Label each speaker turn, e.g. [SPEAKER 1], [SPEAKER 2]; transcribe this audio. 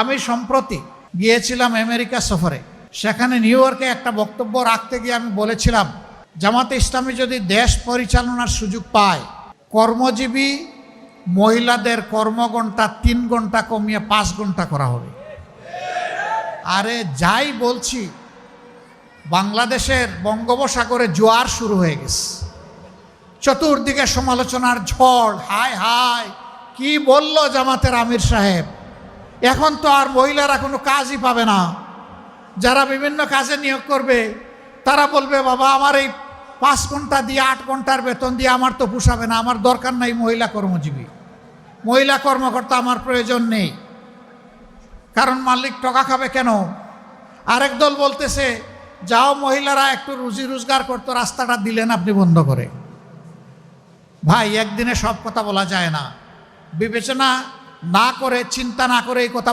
[SPEAKER 1] আমি সম্প্রতি গিয়েছিলাম আমেরিকা সফরে। সেখানে নিউ ইয়র্কে একটা বক্তব্য রাখতে গিয়ে আমি বলেছিলাম, জামাতে ইসলামী যদি দেশ পরিচালনার সুযোগ পায়, কর্মজীবী মহিলাদের কর্মঘণ্টা তিন ঘণ্টা কমিয়ে পাঁচ ঘণ্টা করা হবে। আরে যাই বলছি, বাংলাদেশের বঙ্গোপসাগরে জোয়ার শুরু হয়ে গেছে। চতুর্দিকে সমালোচনার ঝড়, হায় হায়, কি বলল জামাতের আমির সাহেব? এখন তো আর মহিলারা কোনো কাজই পাবে না। যারা বিভিন্ন কাজে নিয়োগ করবে, তারা বলবে, বাবা, আমার এই পাঁচ ঘণ্টা দিয়ে, আট ঘণ্টার বেতন দিয়ে আমার তো পোষাবে না, আমার দরকার নাই মহিলা কর্মজীবী। মহিলা কর্মকর্তা আমার প্রয়োজন নেই। কারণ মালিক টকা খাবে কেন? আরেক দল বলতেছে, যাও মহিলারা, একটু রুজি রোজগার করতো, রাস্তাটা দিলেন আপনি বন্ধ করে। ভাই, একদিনে সব কথা বলা যায় না। বিবেচনা না করে চিন্তা না করে এই কথা